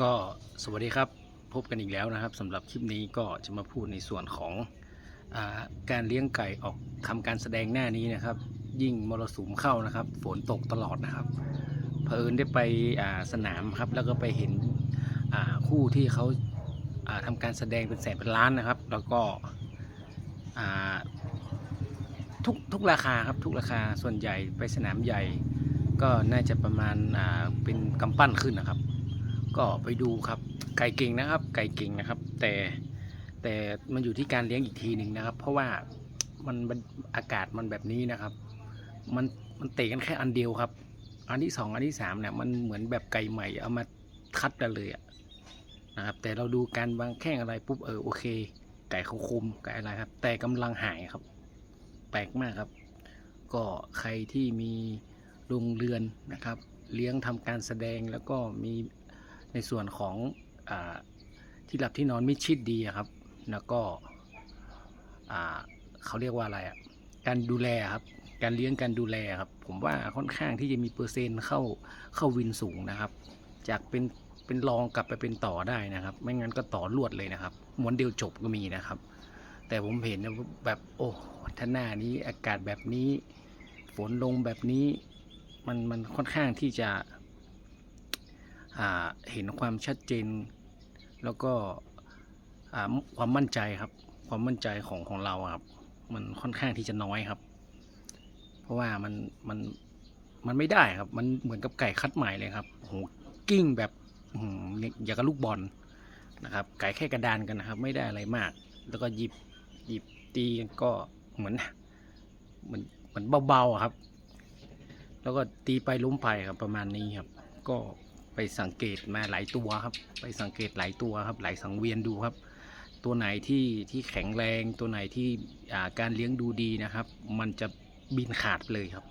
ก็สวัสดีครับพบกันอีกแล้วนะครับสำหรับคลิปนี้ก็จะมาพูดในส่วนของอาการเลี้ยงไก่ออกทำการแสดงหน้านี้นะครับ ยิ่งมรสุมเข้านะครับ ฝนตกตลอดนะครับเผอิญได้ไปสนามครับ แล้วก็ไปเห็นคู่ที่เขาาทำการแสดงเป็นแสนเป็นล้านนะครับ แล้วก็ทุกทุกราคาครับทุกราคาส่วนใหญ่ไปสนามใหญ่ ก็น่าจะประมาณาเป็นกำปั้นขึ้นนะครับ ก็ไปดูครับ ไก่เก่งนะครับ ไก่เก่งนะครับ แต่แต่มันอยู่ที่การเลี้ยงอีกทีหนึ่งนะครับ เพราะว่ามันอากาศมันแบบนี้นะครับ มันมันเตะกันแค่อันเดียวครับ อันที่สองอันที่สามเนี่ยมันเหมือนแบบไก่ใหม่เอามาคัดกันเลยนะครับ แต่เราดูการวางแข้งอะไรปุ๊บเออโอเค ไก่เขาคุมไก่อะไรครับ แต่กำลังหายครับ แปลกมากครับ ก็ใครที่มีโรงเรือนนะครับ เลี้ยงทำการแสดงแล้วก็มี ในส่วนของอที่หลับที่นอนไมิดชิดดีครับ แล้วก็เขาเรียกว่าอะไรอะการดูแลครับ การเลี้ยงการดูแลครับ ผมว่าค่อนข้างที่จะมีเปอร์เซ็นต์เข้าเข้าวินสูงนะครับ จากเป็นเป็นรองกลับไปเป็นต่อได้นะครับ ไม่งั้นก็ต่อลวดเลยนะครับม้วนเดียวจบก็มีนะครับ แต่ผมเห็นแบบโอ้ท่าหน้านี้อากาศแบบนี้ ฝนลงแบบนี้ มันมันค่อนข้างที่จะ เห็นความชัดเจน แล้วก็ความมั่นใจครับ ความมั่นใจของของเราครับ มันค่อนข้างที่จะน้อยครับ เพราะว่ามันมันมันไม่ได้ครับ มันเหมือนกับไก่คัดใหม่เลยครับโหกิ้งแบบอย่างกับลูกบอลนะครับ ไก่แค่กระดานกันนะครับ ไม่ได้อะไรมาก แล้วก็หยิบหยิบตีก็เหมือนเหมือนเหมือนเบาๆครับ แล้วก็ตีไปล้มไปครับประมาณนี้ครับ ก็ ไปสังเกตมาหลายตัวครับ ไปสังเกตหลายตัวครับ หลายสังเวียนดูครับ ตัวไหนที่ที่แข็งแรงตัวไหนที่การเลี้ยงดูดีนะครับ มันจะบินขาดเลยครับ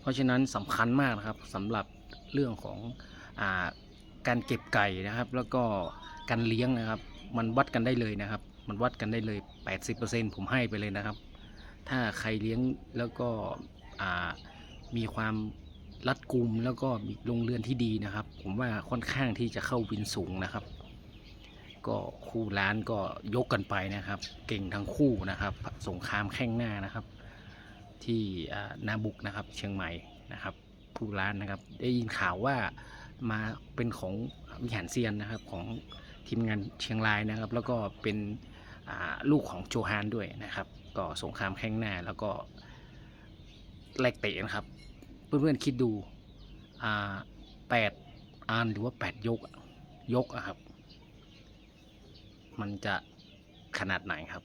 เพราะฉะนั้นสำคัญมากนะครับสำหรับเรื่องของอาการเก็บไก่นะครับ แล้วก็การเลี้ยงนะครับ มันวัดกันได้เลยนะครับ มันวัดกันได้เลย 80%ผมให้ไปเลยนะครับ ถ้าใครเลี้ยงแล้วก็มีความ รัดกุมแล้วก็มีโรงเรือนที่ดีนะครับ ผมว่าค่อนข้างที่จะเข้าวินสูงนะครับ ก็คู่ร้านก็ยกกันไปนะครับ เก่งทั้งคู่นะครับสงครามแข้งหน้านะครับ ที่นาบุกนะครับ เชียงใหม่นะครับคู่ร้านนะครับ ได้ยินข่าวว่ามาเป็นของวิหารเซียนนะครับของทีมงานเชียงรายนะครับ แล้วก็เป็นลูกของโจฮานด้วยนะครับ ก็สงครามแข้งหน้าแล้วก็แลกเตะนะครับ เพื่อนๆคิดดูอ่าแปดอันหรือว่าแปดยก ยกอะครับ มันจะขนาดไหนครับ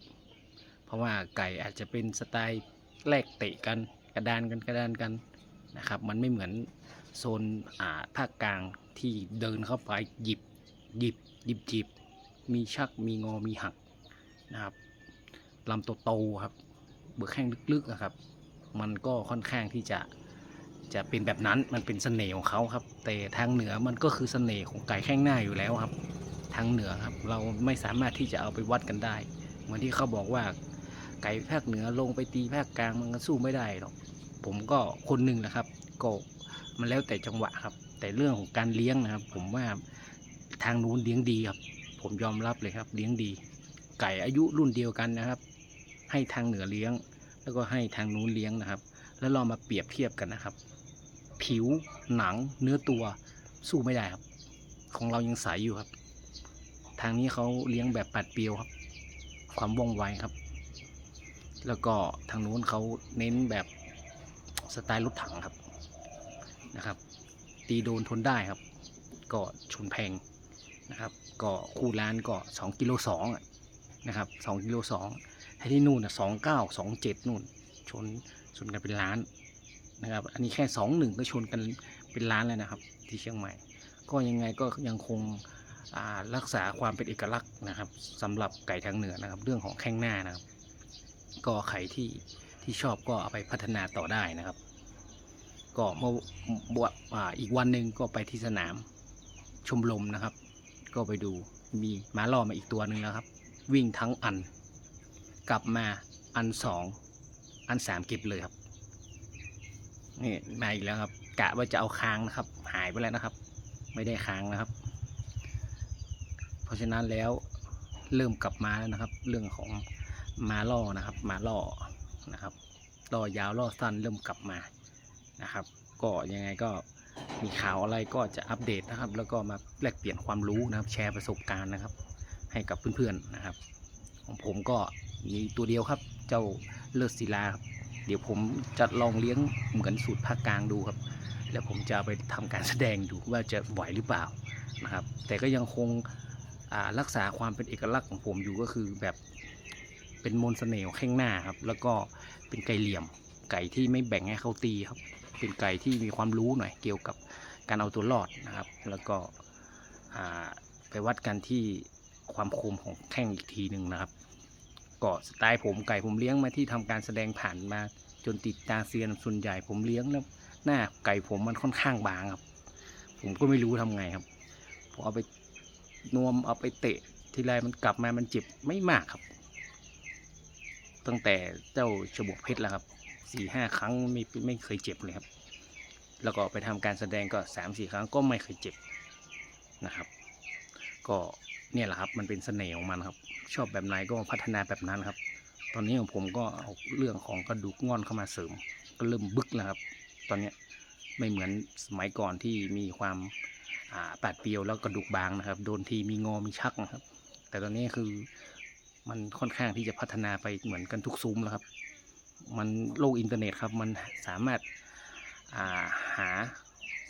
เพราะว่าไก่อาจจะเป็นสไตล์แลกเตะกันกระดานกันกระดานกันนะครับ มันไม่เหมือนโซนอ่าภาคกลางที่เดินเข้าไปหยิบหยิบหยิบจีบมีชักมีงอมีหักนะครับลำโตๆครับเบือแข้งลึกๆอะครับ มันก็ค่อนข้างที่จะ จะเป็นแบบนั้นมันเป็นเสน่ห์ของเขาครับ แต่ทางเหนือมันก็คือเสน่ห์ของไก่แข้งหน้าอยู่แล้วครับ ทางเหนือครับเราไม่สามารถที่จะเอาไปวัดกันได้ เหมือนที่เขาบอกว่า ไก่ภาคเหนือลงไปตีภาคกลางมันก็สู้ไม่ได้หรอกผมก็คนหนึ่งนะครับก็มันแล้วแต่จังหวะครับ แต่เรื่องของการเลี้ยงนะครับ ผมว่าทางนู้นเลี้ยงดีครับ ผมยอมรับเลยครับ เลี้ยงดี ไก่อายุรุ่นเดียวกันนะครับ ให้ทางเหนือเลี้ยง แล้วก็ให้ทางนู้นเลี้ยงนะครับ แล้วเรามาเปรียบเทียบกันนะครับ ผิว หนัง เนื้อตัว สู้ไม่ได้ครับ ของเรายังใสอยู่ครับ ทางนี้เขาเลี้ยงแบบปัดเปียวครับ ความว่องไวครับ แล้วก็ทางนู้นเขาเน้นแบบสไตล์รถถังครับนะครับ ตีโดนทนได้ครับ ก็ชนแพงนะครับ ก็คู่ร้านก็2กิโลสองนะครับ2กิโลสองให้ที่นู่นสองเก้าสองเจ็ดนู่น ชนชนกันเป็นล้าน นะครับ อันนี้แค่สองหนึ่งก็ชนกันเป็นล้านแล้วนะครับ ที่เชียงใหม่ ก็ยังไงก็ยังคงรักษาความเป็นเอกลักษณ์นะครับสำหรับไก่ทางเหนือนะครับ เรื่องของแข้งหน้านะครับ ก็ใครที่ที่ชอบก็เอาไปพัฒนาต่อได้นะครับ ก็เมื่อบวอ่าอีกวันหนึ่งก็ไปที่สนามชมรมนะครับ ก็ไปดูมีม้าล่อมาอีกตัวหนึ่งแล้วครับ วิ่งทั้งอัน กลับมาอันสองอันสามเก็บเลยครับ นี่มาอีกแล้วครับ กะว่าจะเอาค้างนะครับ หายไปแล้วนะครับ ไม่ได้ค้างนะครับ เพราะฉะนั้นแล้วเริ่มกลับมาแล้วนะครับ เรื่องของมาล่อนะครับ มาล่อนะครับล่อยาวล่อสั้นเริ่มกลับมานะครับ ก็ยังไงก็มีข่าวอะไรก็จะอัปเดตนะครับ แล้วก็มาแลกเปลี่ยนความรู้นะครับ แชร์ประสบการณ์นะครับ ให้กับเพื่อนๆนะครับ ของผมก็มีตัวเดียวครับ เจ้าเลิศศิลาครับ เดี๋ยวผมจะลองเลี้ยงเหมือนสูตรภาคกลางดูครับ แล้วผมจะไปทำการแสดงดูว่าจะไหวหรือเปล่านะครับ แต่ก็ยังคงรักษาความเป็นเอกลักษณ์ของผมอยู่ก็คือแบบเป็นมนต์เสน่ห์แข้งหน้าครับ แล้วก็เป็นไก่เหลี่ยมไก่ที่ไม่แบ่งให้เขาตีครับ เป็นไก่ที่มีความรู้หน่อยเกี่ยวกับการเอาตัวรอดนะครับ แล้วก็ไปวัดกันที่ความคมของแข้งอีกทีหนึ่งนะครับ ก็สไตล์ผมไก่ผมเลี้ยงมาที่ทำการแสดงผ่านมา จนติดตาเซียนส่วนใหญ่ผมเลี้ยงแล้วหน้าไก่ผมมันค่อนข้างบางครับ ผมก็ไม่รู้ทำไงครับผมเอาไปนวมเอาไปเตะทีไรมันกลับมามันเจ็บไม่มากครับ ตั้งแต่เจ้าฉบวกเพชรแล้วครับสี่ห้าครั้งไม่ไม่เคยเจ็บเลยครับ แล้วก็ไปทำการแสดงก็สามสี่ครั้งก็ไม่เคยเจ็บนะครับ ก็ เนี่ยแหละครับ มันเป็นเสน่ห์ของมันครับ ชอบแบบไหนก็พัฒนาแบบนั้นครับ ตอนนี้ของผมก็เอาเรื่องของกระดูกงอนเข้ามาเสริม ก็เริ่มบึกแล้วครับ ตอนเนี้ยไม่เหมือนสมัยก่อนที่มีความอ่าปาดเปรียวแล้วกระดูกบางนะครับ โดนทีมีงอมีชักนะครับ แต่ตอนนี้คือมันค่อนข้างที่จะพัฒนาไปเหมือนกันทุกซุ้มแล้วครับ มันโลกอินเทอร์เน็ตครับ มันสามารถาหา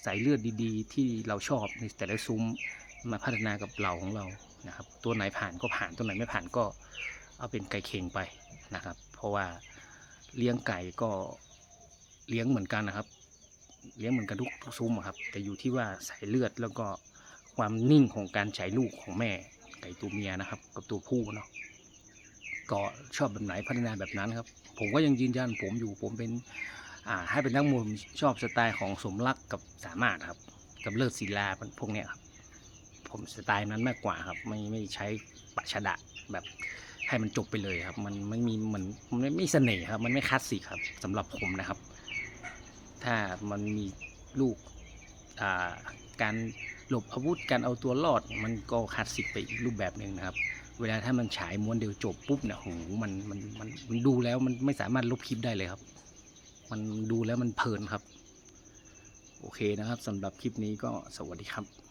สายเลือดดี ๆ ที่เราชอบในแต่ละซุ้ม มาพัฒนากับเราของเรานะครับ ตัวไหนผ่านก็ผ่านตัวไหนไม่ผ่านก็เอาเป็นไก่เข่งไปนะครับ เพราะว่าเลี้ยงไก่ก็เลี้ยงเหมือนกันนะครับ เลี้ยงเหมือนกันทุกทุกซุ้มอะครับ แต่อยู่ที่ว่าสายเลือดแล้วก็ความนิ่งของการฉายลูกของแม่ไก่ตัวเมียนะครับ กับตัวผู้เนาะก็ชอบแบบไหนพัฒนาแบบนั้นครับ ผมก็ยังยืนยันผมอยู่ผมเป็นอ่าให้เป็นนักมวยชอบสไตล์ของสมรักกับสามารถครับ กับเลิศศิลาพวกเนี้ยครับ ผมสไตล์นั้นมากกว่าครับ ไม่ไม่ใช้ปะชะดะแบบให้มันจบไปเลยครับ มันไม่มีเหมือนมันไม่ม่เสน่ห์ครับ มันไม่คลาสสิกครับสำหรับผมนะครับ ถ้ามันมีลูกาการหลบอาวุธการเอาตัวรอดมันก็คลาสสิกไปอีกรูปแบบหนึ่งนะครับ เวลาถ้ามันฉายม้วนเดียวจบปุ๊บเนี่ยโหมันมันมันมันดูแล้วมันไม่สามารถลบคลิปได้เลยครับ มันดูแล้วมันเพลินครับ โอเคนะครับสำหรับคลิปนี้ก็สวัสดีครับ